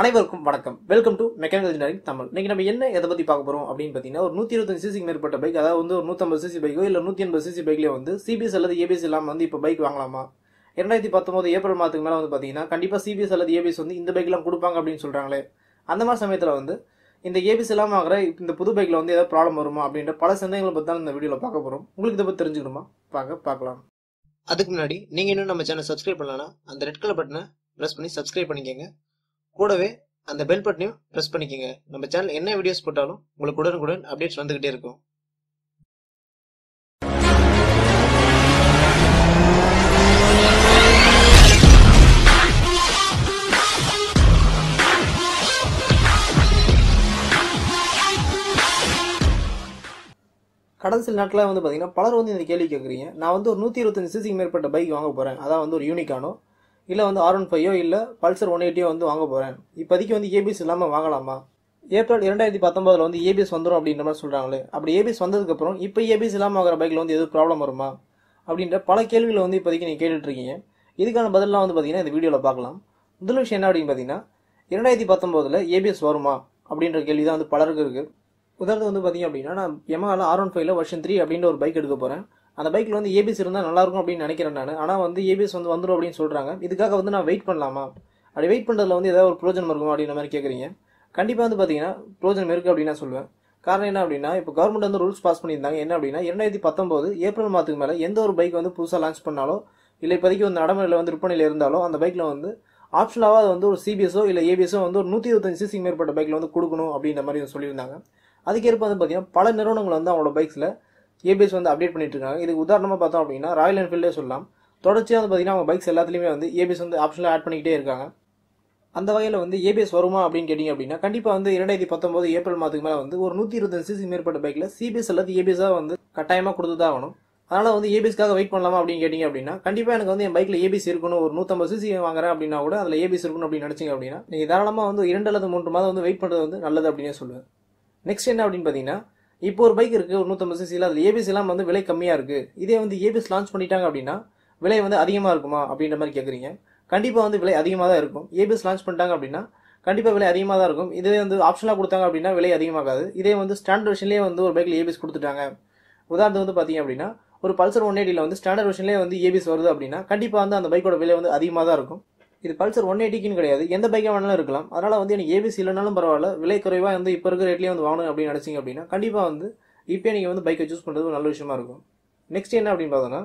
அனைவருக்கும் வணக்கம். Welcome to mechanical engineering Tamil இன்னைக்கு நம்ம என்ன எதை பத்தி பார்க்க போறோம் அப்படின்னு பார்த்தீங்கன்னா ஒரு நூத்தி இருபத்தஞ்சு சிசிக்கு மேற்பட்ட பைக் அதாவது வந்து ஒரு நூத்தம்பது சிசி பைக்கோ இல்ல நூத்தி எண்பது சிசி பைக்லயே வந்து சிபிஎஸ் அல்லது ஏபிஎஸ் இல்லாம வந்து இப்போ பைக் வாங்கலாமா? இரண்டாயிரத்தி பத்தொன்பது ஏப்ரல் மாதத்துக்கு மேலே வந்து பாத்தீங்கன்னா கண்டிப்பா சிபிஎஸ் அல்லது ஏபிஎஸ் வந்து இந்த பைக்லாம் கொடுப்பாங்க அப்படின்னு சொல்றாங்களே. அந்த மாதிரி சமயத்துல வந்து இந்த ஏபிஎஸ் இல்லாம ஆகிற இந்த புது பைக்ல வந்து ஏதாவது ப்ராப்ளம் வருமா அப்படின்ற பல சந்தேகங்களை பத்தி தான் இந்த வீடியோல பார்க்க போறோம். உங்களுக்கு இதை பத்தி தெரிஞ்சுக்கணுமா? பார்க்க பார்க்கலாம். அதுக்கு முன்னாடி நீங்க இன்னும் நம்ம சேனல் சப்ஸ்கிரைப் பண்ணலன்னா அந்த ரெட் கலர் பட்டனை ப்ரெஸ் பண்ணி சப்ஸ்கிரைப் பண்ணிக்கங்க. கூடவே அந்த பெல் பட்டனையும் ப்ரெஸ் பண்ணிக்கோங்க. நம்ம சேனல் என்ன வீடியோஸ் போட்டாலும் உங்களுக்கு உடனுக்குடன் அப்டேட்ஸ் வந்துக்கிட்டே இருக்கும். கடந்த சில நாட்களாக வந்து பார்த்தீங்கன்னா பலர் வந்து இந்த கேள்வி கேட்குறீங்க. நான் வந்து ஒரு நூற்றி இருபத்தஞ்சு சிசிக்கு மேற்பட்ட பைக் வாங்க போகிறேன் அதான் வந்து ஒரு யூனிக்கானோ இல்லை வந்து ஆர் ஒன் ஃபைவோ இல்லை பல்சர் ஒன் எயிட்டியோ வந்து வாங்க போகிறேன் இப்போதைக்கு வந்து ஏபிஎஸ் இல்லாமல் வாங்கலாமா? ஏப்ரல் இரண்டாயிரத்தி பத்தொன்பதில் வந்து ஏபிஎஸ் வந்துடும் அப்படின்ற மாதிரி சொல்கிறாங்களே அப்படி ஏபிஎஸ் வந்ததுக்கப்புறம் இப்போ ஏபிஎஸ் இல்லாமல் வாங்குற பைக்கில் வந்து எதுவும் ப்ராப்ளம் வருமா? அப்படின்ற பல கேள்விகளை வந்து இப்போதைக்கு நீங்கள் கேட்டுட்ருக்கீங்க. இதுக்கான பதிலாம் வந்து பார்த்தீங்கன்னா இந்த வீடியோவில் பார்க்கலாம். முதல் விஷயம் என்ன அப்படின்னு பார்த்தீங்கன்னா இரண்டாயிரத்தி பத்தொம்போதில் ஏபிஎஸ் வருமா? அப்படின்ற கேள்வி தான் வந்து பலருக்கு இருக்குது உதாரணத்துக்கு வந்து பார்த்தீங்க அப்படின்னா நான் எமகால ஆர் ஒன் ஃபைவ்ல வருஷன் த்ரீ அப்படின்ற ஒரு பைக் எடுக்க போகிறேன் அந்த பைக்கில் வந்து ஏபிஎஸ் இருந்தால் நல்லாயிருக்கும் அப்படின்னு நினைக்கிறேன் நான். ஆனால் வந்து ஏபிஎஸ் வந்து வந்துடும் அப்படின்னு சொல்கிறாங்க இதுக்காக வந்து நான் வெயிட் பண்ணலாமா? அப்படி வெயிட் பண்ணுறதுல வந்து ஏதாவது ஒரு ப்ரோஜனம் இருக்கும் அப்படின்ற மாதிரி கேட்குறீங்க கண்டிப்பாக வந்து பார்த்தீங்கன்னா ப்ரோஜனம் இருக்குது அப்படின்னு நான் சொல்லுவேன். காரணம் என்ன அப்படின்னா இப்போ கவர்மெண்ட் வந்து ரூல்ஸ் பாஸ் பண்ணியிருந்தாங்க. என்ன அப்படின்னா இரண்டாயிரத்தி பத்தொம்போது ஏப்ரல் மாதத்துக்கு மேலே எந்த ஒரு பைக் வந்து புதுசாக லான்ச் பண்ணாலோ இல்லை இப்போதைக்கு வந்து நடைமுறையில் வந்து விற்பனையில் இருந்தாலோ அந்த பைக்கில் வந்து ஆப்ஷனாக அது வந்து ஒரு சிபிஎஸோ இல்லை ஏபிஎஸோ வந்து ஒரு நூற்றி இருபத்தஞ்சு சிசிக்கு மேற்பட்ட பைக்கில் வந்து கொடுக்கணும் அப்படின்ற மாதிரி சொல்லியிருந்தாங்க. அதுக்கேற்ப வந்து பார்த்தீங்கன்னா பல நிறுவனங்கள் வந்து அவங்களோட பைக்ஸில் ஏபிஎஸ் வந்து அப்டேட் பண்ணிட்டு இருக்காங்க இதுக்கு உதாரணமாக பார்த்தோம் அப்படின்னா ராயல் என்ஃபீல்டே சொல்லலாம். தொடர்ச்சியாக வந்து பார்த்தீங்கன்னா அவங்க பைக்ஸ் எல்லாத்துலேயுமே வந்து ஏபிஎஸ் வந்து ஆப்ஷனில் ஆட் பண்ணிக்கிட்டே இருக்காங்க. அந்த வகையில் வந்து ஏபிஎஸ் வருமா அப்படின்னு கேட்டிங்க அப்படின்னா கண்டிப்பாக வந்து இரண்டாயிரத்தி பத்தொம்போது ஏப்ரல் மாதத்துக்கு மேலே வந்து ஒரு நூற்றி இருபத்தஞ்சு சிசி மேற்பட்ட பைக்கில் சிபிஎஸ் அல்லது ஏபிஎஸ்ஸாக வந்து கட்டாயமாக கொடுத்து தான் ஆகணும். அதனால் வந்து ஏபிஎஸ்க்காக வெயிட் பண்ணலாமா அப்படின்னு கேட்டிங்க அப்படின்னா கண்டிப்பாக எனக்கு வந்து என் பைக்கில் ஏபிஎஸ் இருக்கணும் ஒரு நூற்றம்பது சிசி வாங்குறேன் அப்படின்னா கூட அதில் ஏபிஎஸ் இருக்கணும் அப்படின்னு நினச்சிங்க அப்படின்னா நீங்கள் தாராளமாக வந்து இரண்டு அல்லது மூன்று மாதம் வந்து வெயிட் பண்ணுறது வந்து நல்லது அப்படின்னே சொல்லுவேன். நெக்ஸ்ட் என்ன அப்படின்னு பார்த்தீங்கன்னா இப்போ ஒரு பைக் இருக்குது ஒரு நூற்றம்பது சிசியில் அதில் ஏபிசிலாம் வந்து விலை கம்மியாக இருக்குது இதே வந்து ஏபிஎஸ் லான்ச் பண்ணிட்டாங்க அப்படின்னா விலை வந்து அதிகமாக இருக்குமா அப்படின்ற மாதிரி கேட்குறீங்க கண்டிப்பாக வந்து விலை அதிகமாக தான் இருக்கும். ஏபிஎஸ் லான்ச் பண்ணிட்டாங்க அப்படின்னா கண்டிப்பாக விலை அதிகமாக தான் இருக்கும். இதே வந்து ஆப்ஷனாக கொடுத்தாங்க அப்படின்னா விலை அதிகமாகாது. இதே வந்து ஸ்டாண்டர்ட் வெர்ஷன்லேயே வந்து ஒரு பைக்கில் ஏபிஎஸ் கொடுத்துட்டாங்க. உதாரணத்துக்கு வந்து பார்த்தீங்க அப்படின்னா ஒரு பல்சர் ஒன் எயிட்டியில் வந்து ஸ்டாண்டர்ட் வெர்ஷன்லேயே வந்து ஏபிஎஸ் வருது அப்படின்னா கண்டிப்பாக வந்து அந்த பைக்கோட விலை வந்து அதிகமாக தான் இருக்கும். இது பல்சர் ஒன் எயிட்டிக்குன்னு கிடையாது. எந்த பைக்காக வேணாலும் இருக்கலாம். அதனால் வந்து எனக்கு ஏபிஎஸ் இல்லைனாலும் பரவாயில்ல. விலை குறைவாக வந்து இப்போ இருக்கிற ரேட்லேயே வந்து வாங்கணும் அப்படின்னு நினச்சிங்க அப்படின்னா கண்டிப்பாக வந்து இப்போ நீங்கள் வந்து பைக்கை சூஸ் பண்ணுறது ஒரு நல்ல விஷயமா இருக்கும். நெக்ஸ்ட் என்ன அப்படின்னு பார்த்தோன்னா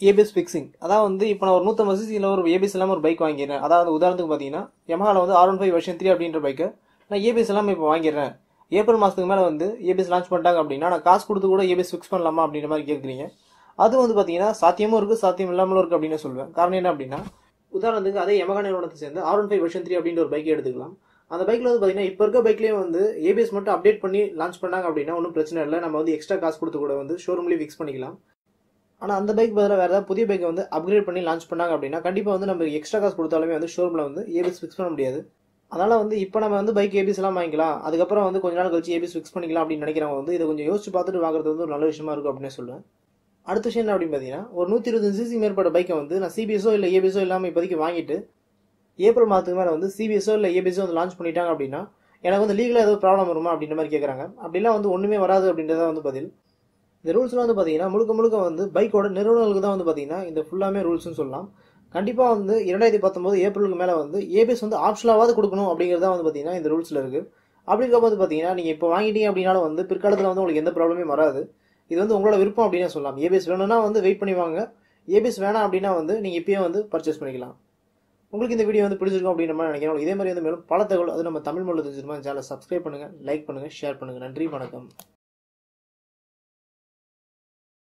ஏபிஎஸ் ஃபிக்ஸிங் அதாவது வந்து இப்போ நான் ஒரு நூற்றம்பது சிசியில் ஒரு ஏபிஎஸ் இல்லாமல் ஒரு பைக் வாங்கிடுறேன். அதாவது உதாரணத்துக்கு பார்த்தீங்கன்னா எமஹால வந்து R one five version three அப்படின்ற பைக்கை நான் ஏபிஎஸ் இல்லாமல் இப்போ வாங்கிடுறேன். ஏப்ரல் மாதத்துக்கு மேலே வந்து ஏபிஎஸ் லான்ச் பண்ணிட்டாங்க அப்படின்னா நான் காசு கொடுத்து கூட ஏபிஎஸ் ஃபிக்ஸ் பண்ணலாமா அப்படின்ற மாதிரி கேட்குறீங்க அது வந்து பார்த்தீங்கன்னா சாத்தியமும் இருக்குது சாத்தியம் இல்லாமலும் இருக்குது அப்படின்னு சொல்லுவேன் காரணம் என்ன அப்படின்னா உதாரணத்துக்கு அதே எமகா நிறுவனத்தை சேர்ந்து R one five version three அப்படின்ற ஒரு பைக் எடுத்துக்கலாம். அந்த பைக்கில் வந்து பார்த்தீங்கன்னா இப்போ இருக்க பைக்லேயே வந்து ஏபிஎஸ் மட்டும் அப்டேட் பண்ணி லான்ச் பண்ணாங்க அப்படின்னா ஒன்றும் பிரச்சனை இல்லை. நம்ம வந்து எக்ஸ்ட்ரா காசு கொடுத்து கூட வந்து ஷோரூம்லேயே ஃபிக்ஸ் பண்ணிக்கலாம். ஆனால் அந்த பைக் பதிலாக வேறு ஏதாவது புதிய பைக்கை வந்து அப்கிரேட் பண்ணி லான்ச் பண்ணாங்க அப்படின்னா கண்டிப்பாக வந்து நம்ம எக்ஸ்ட்ரா காசு கொடுத்தாலுமே வந்து ஷோரூமில் வந்து ஏபிஎஸ் ஃபிக்ஸ் பண்ண முடியாது. அதனால் வந்து இப்போ நம்ம வந்து பைக் ஏபிஎஸ்லாம் எல்லாம் வாங்கிக்கலாம். அதுக்கப்புறம் வந்து கொஞ்ச நாள் கழிச்சு ஏபிஎஸ் ஃபிக்ஸ் பண்ணிக்கலாம் அப்படின்னு நினைக்கிறவங்க வந்து இதை கொஞ்சம் யோசிச்சு பார்த்துட்டு வாங்குறது வந்து ஒரு நல்ல விஷயமா இருக்கும் அப்படின்னு சொல்லுவேன் அடுத்த விஷயம் என்ன அப்படின்னு பார்த்தீங்கன்னா ஒரு நூற்றி இருபது சிசி மேற்பட்ட பைக்கை வந்து நான் சிபிஎஸ்ஸோ இல்லை ஏபிஎஸோ இல்லாமல் இப்போதைக்கு வாங்கிட்டு ஏப்ரல் மாதத்துக்கு மேலே வந்து சிபிஎஸ்ஸோ இல்லை ஏபிஎஸோ வந்து லான்ச் பண்ணிட்டாங்க அப்படின்னா எனக்கு வந்து லீகலாக ஏதோ ப்ராப்ளம் வருமா அப்படின்ற மாதிரி கேட்குறாங்க அப்படிலாம் வந்து ஒன்றுமே வராது அப்படின்றத வந்து பதில். இந்த ரூல்ஸ்லாம் வந்து பார்த்தீங்கன்னா முழுக்க முழுக்க வந்து பைக்கோட நிறுவனங்களுக்கு தான் வந்து பார்த்தீங்கன்னா இந்த ஃபுல்லாமே ரூல்ஸ்னு சொல்லலாம். கண்டிப்பாக வந்து இரண்டாயிரத்தி பத்தொம்போது ஏப்ரலுக்கு மேலே வந்து ஏபிஎஸ் வந்து ஆப்ஷனாவது கொடுக்கணும் அப்படிங்கிறது தான் வந்து பார்த்தீங்கன்னா இந்த ரூல்ஸில் இருக்குது அப்படி இருக்கும்போது பார்த்தீங்கன்னா நீங்கள் இப்போ வாங்கிட்டீங்க அப்படின்னாலும் வந்து பிற்காலத்தில் வந்து உங்களுக்கு எந்த ப்ராப்ளமே வராது. இது வந்து உங்களோட விருப்பம் அப்படின்னு சொல்லலாம். ஏபிஎஸ் வேணும்னா வந்து வெயிட் பண்ணி வாங்க. ஏபிஎஸ் வேணாம் அப்படின்னா வந்து நீங்கள் இப்பயே வந்து பர்ச்சேஸ் பண்ணிக்கலாம். உங்களுக்கு இந்த வீடியோ வந்து பிடிச்சிருக்கும் அப்படின்னு நம்ம நினைக்கிறோம் இதே மாதிரி வந்து மேலும் பல தகவல் அது நம்ம தமிழ் மொழி தெரிஞ்சிருமா சேனலை சப்ஸ்கிரைப் பண்ணுங்கள் லைக் பண்ணுங்கள் ஷேர் பண்ணுங்கள் நன்றி வணக்கம்.